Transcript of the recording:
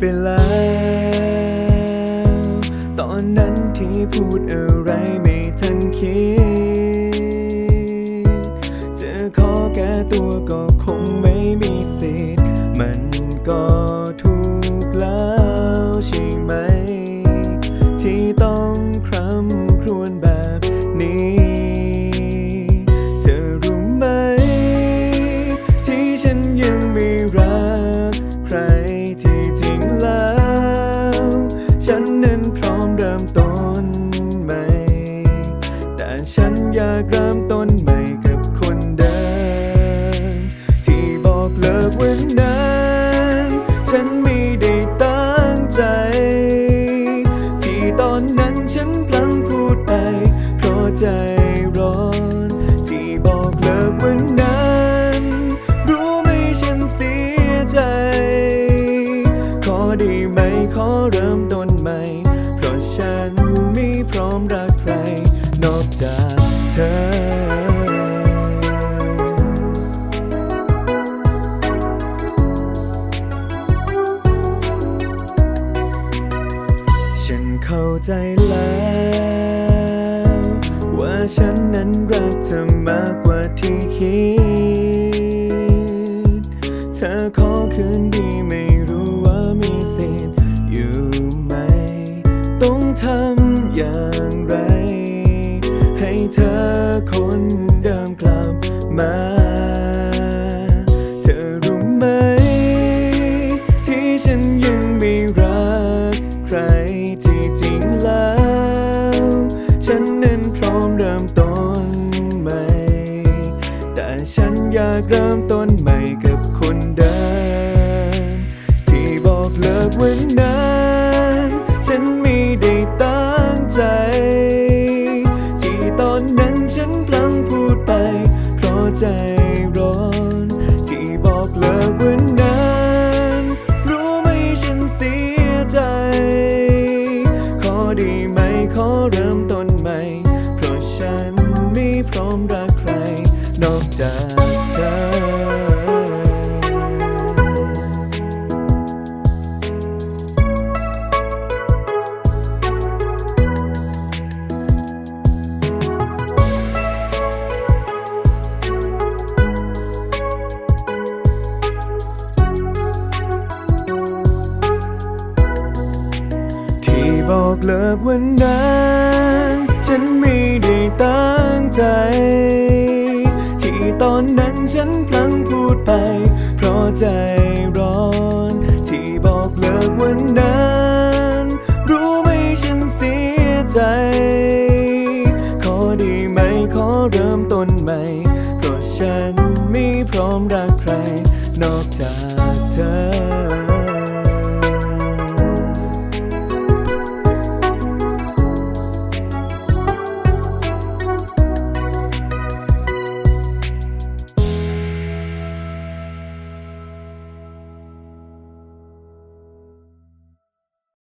ไปแล้ว ตอนนั้นที่พูดอะไร อยากเริ่มต้น ใจแล้ว ว่าฉันนั้นรักเธอมากกว่าที่คิด เธอขอคืนดีไม่รู้ว่ามีสิทธิ์อยู่ไหม ต้องทำอย่าง ขอดีไหมขอเริ่มต้นใหม่ เพราะฉันไม่พร้อมรักใคร นอกจาก เลิกวันนั้น ฉันไม่ได้ตั้งใจ ที่ตอนนั้นฉันพลั้งพูดไป เพราะใจร้อน ที่บอกเลิกวันนั้น รู้ไหมฉันเสียใจ ขอดีไหมขอเริ่มต้นใหม่ เพราะฉันไม่พร้อมรักใคร นอกจากเธอ